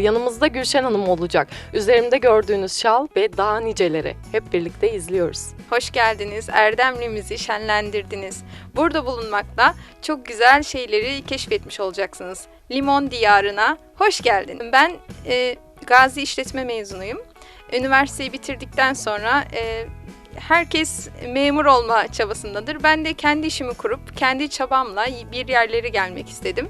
Yanımızda Gülşen Hanım olacak. Üzerimde gördüğünüz şal ve daha niceleri. Hep birlikte izliyoruz. Hoş geldiniz. Erdemli'mizi şenlendirdiniz. Burada bulunmakla çok güzel şeyleri keşfetmiş olacaksınız. Limon diyarına hoş geldin. Ben e, Gazi İşletme mezunuyum. Üniversiteyi bitirdikten sonra e, herkes memur olma çabasındadır. Ben de kendi işimi kurup kendi çabamla bir yerlere gelmek istedim.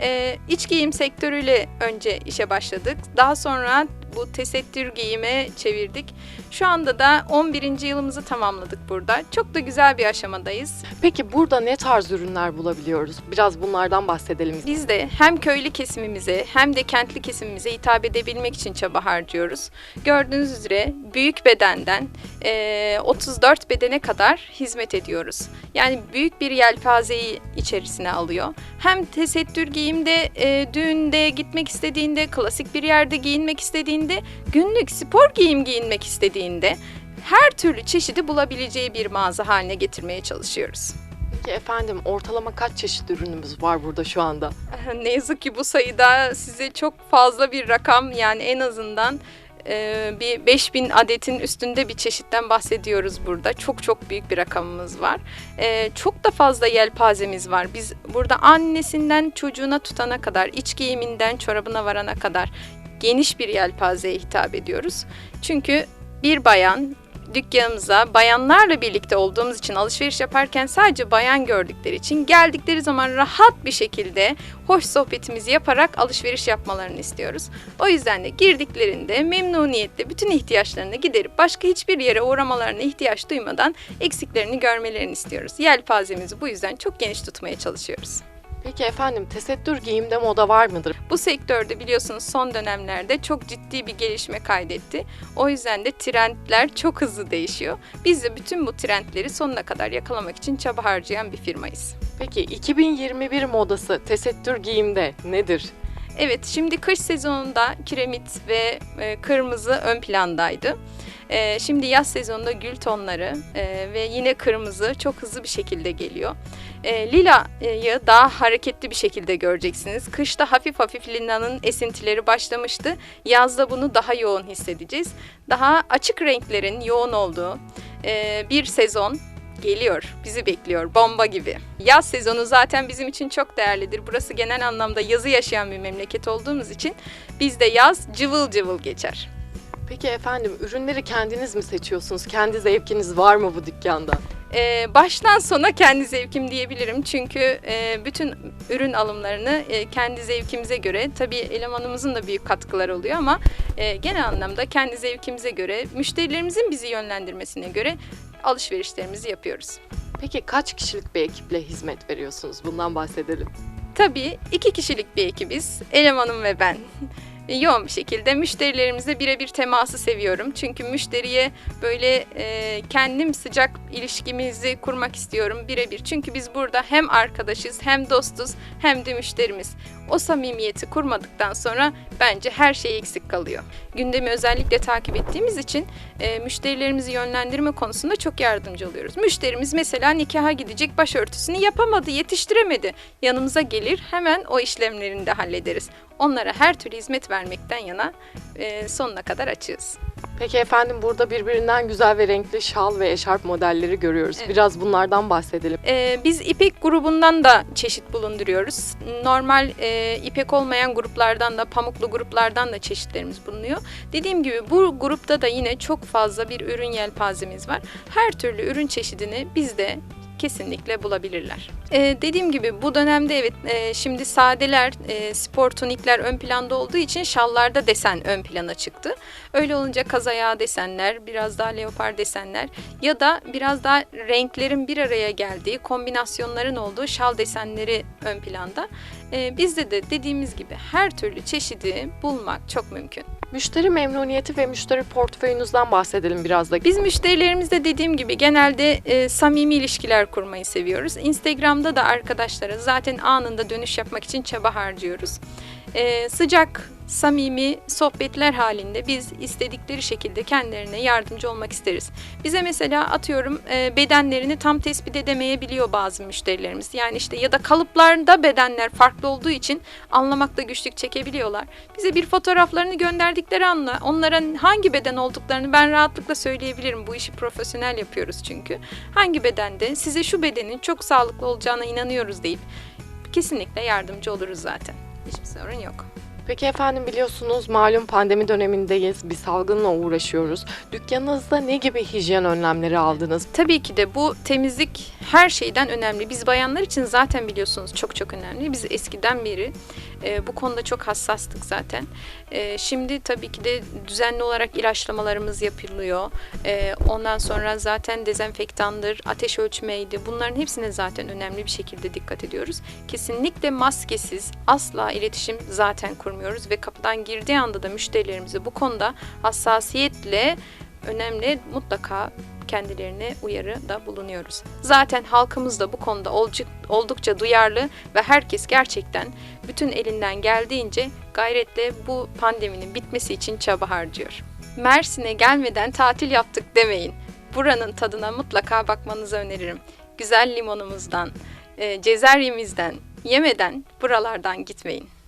E, iç giyim sektörüyle önce işe başladık. Daha sonra bu tesettür giyime çevirdik. Şu anda da 11. yılımızı tamamladık burada. Çok da güzel bir aşamadayız. Peki burada ne tarz ürünler bulabiliyoruz? Biraz bunlardan bahsedelim. Biz de hem köylü kesimimize hem de kentli kesimimize hitap edebilmek için çaba harcıyoruz. Gördüğünüz üzere büyük bedenden eee, 34 bedene kadar hizmet ediyoruz. Yani büyük bir yelpazeyi içerisine alıyor. Hem tesettür giyimde, eee, düğünde gitmek istediğinde, klasik bir yerde giyinmek istediğinde, günlük spor giyim giyinmek istediğinde her türlü çeşidi bulabileceği bir mağaza haline getirmeye çalışıyoruz. Peki efendim ortalama kaç çeşit ürünümüz var burada şu anda? Ne yazık ki bu sayıda size çok fazla bir rakam yani en azından e, bir 5000 adetin üstünde bir çeşitten bahsediyoruz burada. Çok çok büyük bir rakamımız var. E, çok da fazla yelpazemiz var. Biz burada annesinden çocuğuna tutana kadar, iç giyiminden çorabına varana kadar geniş bir yelpazeye hitap ediyoruz. Çünkü bir bayan dükkanımıza bayanlarla birlikte olduğumuz için alışveriş yaparken sadece bayan gördükleri için geldikleri zaman rahat bir şekilde hoş sohbetimizi yaparak alışveriş yapmalarını istiyoruz. O yüzden de girdiklerinde memnuniyetle bütün ihtiyaçlarını giderip başka hiçbir yere uğramalarına ihtiyaç duymadan eksiklerini görmelerini istiyoruz. Yelpazemizi bu yüzden çok geniş tutmaya çalışıyoruz. Peki efendim tesettür giyimde moda var mıdır? Bu sektörde biliyorsunuz son dönemlerde çok ciddi bir gelişme kaydetti. O yüzden de trendler çok hızlı değişiyor. Biz de bütün bu trendleri sonuna kadar yakalamak için çaba harcayan bir firmayız. Peki 2021 modası tesettür giyimde nedir? Evet, şimdi kış sezonunda kiremit ve e, kırmızı ön plandaydı. E, şimdi yaz sezonunda gül tonları e, ve yine kırmızı çok hızlı bir şekilde geliyor. E, Lila'yı daha hareketli bir şekilde göreceksiniz. Kışta hafif hafif lilanın esintileri başlamıştı. Yazda bunu daha yoğun hissedeceğiz. Daha açık renklerin yoğun olduğu e, bir sezon geliyor. Bizi bekliyor bomba gibi. Yaz sezonu zaten bizim için çok değerlidir. Burası genel anlamda yazı yaşayan bir memleket olduğumuz için bizde yaz cıvıl cıvıl geçer. Peki efendim ürünleri kendiniz mi seçiyorsunuz? Kendi zevkiniz var mı bu dükkanda? Ee, baştan sona kendi zevkim diyebilirim. Çünkü e, bütün ürün alımlarını e, kendi zevkimize göre, tabii elemanımızın da büyük katkıları oluyor ama e, genel anlamda kendi zevkimize göre, müşterilerimizin bizi yönlendirmesine göre alışverişlerimizi yapıyoruz. Peki kaç kişilik bir ekiple hizmet veriyorsunuz? Bundan bahsedelim. Tabii iki kişilik bir ekibiz. Elemanım ve ben. Yoğun bir şekilde müşterilerimizle birebir teması seviyorum. Çünkü müşteriye böyle e, kendim sıcak ilişkimizi kurmak istiyorum birebir. Çünkü biz burada hem arkadaşız hem dostuz hem de müşterimiz. O samimiyeti kurmadıktan sonra bence her şey eksik kalıyor. Gündemi özellikle takip ettiğimiz için e, müşterilerimizi yönlendirme konusunda çok yardımcı oluyoruz. Müşterimiz mesela nikaha gidecek başörtüsünü yapamadı, yetiştiremedi. Yanımıza gelir hemen o işlemlerini de hallederiz. Onlara her türlü hizmet vermekten yana e, sonuna kadar açığız. Peki efendim burada birbirinden güzel ve renkli şal ve eşarp modelleri görüyoruz. Evet. Biraz bunlardan bahsedelim. Ee, biz İpek grubundan da çeşit bulunduruyoruz. Normal e, İpek olmayan gruplardan da, pamuklu gruplardan da çeşitlerimiz bulunuyor. Dediğim gibi bu grupta da yine çok fazla bir ürün yelpazemiz var. Her türlü ürün çeşidini bizde kesinlikle bulabilirler. Ee, dediğim gibi bu dönemde evet e, şimdi sadeler, e, spor tunikler ön planda olduğu için şallarda desen ön plana çıktı. Öyle olunca kaz ayağı desenler, biraz daha leopar desenler ya da biraz daha renklerin bir araya geldiği, kombinasyonların olduğu şal desenleri ön planda. Ee, bizde de dediğimiz gibi her türlü çeşidi bulmak çok mümkün. Müşteri memnuniyeti ve müşteri portföyünüzden bahsedelim biraz da. Biz müşterilerimizle dediğim gibi genelde e, samimi ilişkiler kurmayı seviyoruz. Instagram'da da arkadaşlara zaten anında dönüş yapmak için çaba harcıyoruz. E, sıcak, samimi sohbetler halinde biz istedikleri şekilde kendilerine yardımcı olmak isteriz. Bize mesela atıyorum e, bedenlerini tam tespit edemeyebiliyor bazı müşterilerimiz. Yani işte ya da kalıplarda bedenler farklı olduğu için anlamakta güçlük çekebiliyorlar. Bize bir fotoğraflarını gönderdikleri anda onlara hangi beden olduklarını ben rahatlıkla söyleyebilirim. Bu işi profesyonel yapıyoruz çünkü. Hangi bedende size şu bedenin çok sağlıklı olacağına inanıyoruz deyip kesinlikle yardımcı oluruz zaten. Hiçbir sorun yok. Peki efendim biliyorsunuz malum pandemi dönemindeyiz. Bir salgınla uğraşıyoruz. Dükkanınızda ne gibi hijyen önlemleri aldınız? Tabii ki de bu temizlik her şeyden önemli. Biz bayanlar için zaten biliyorsunuz çok çok önemli. Biz eskiden beri e, bu konuda çok hassastık zaten. E, şimdi tabii ki de düzenli olarak ilaçlamalarımız yapılıyor. E, ondan sonra zaten dezenfektandır, ateş ölçmeydi. Bunların hepsine zaten önemli bir şekilde dikkat ediyoruz. Kesinlikle maskesiz asla iletişim zaten kurmuyoruz ve kapıdan girdiği anda da müşterilerimize bu konuda hassasiyetle önemli mutlaka kendilerine uyarı da bulunuyoruz. Zaten halkımız da bu konuda oldukça duyarlı ve herkes gerçekten bütün elinden geldiğince gayretle bu pandeminin bitmesi için çaba harcıyor. Mersin'e gelmeden tatil yaptık demeyin. Buranın tadına mutlaka bakmanızı öneririm. Güzel limonumuzdan, e, cezeryemizden yemeden buralardan gitmeyin.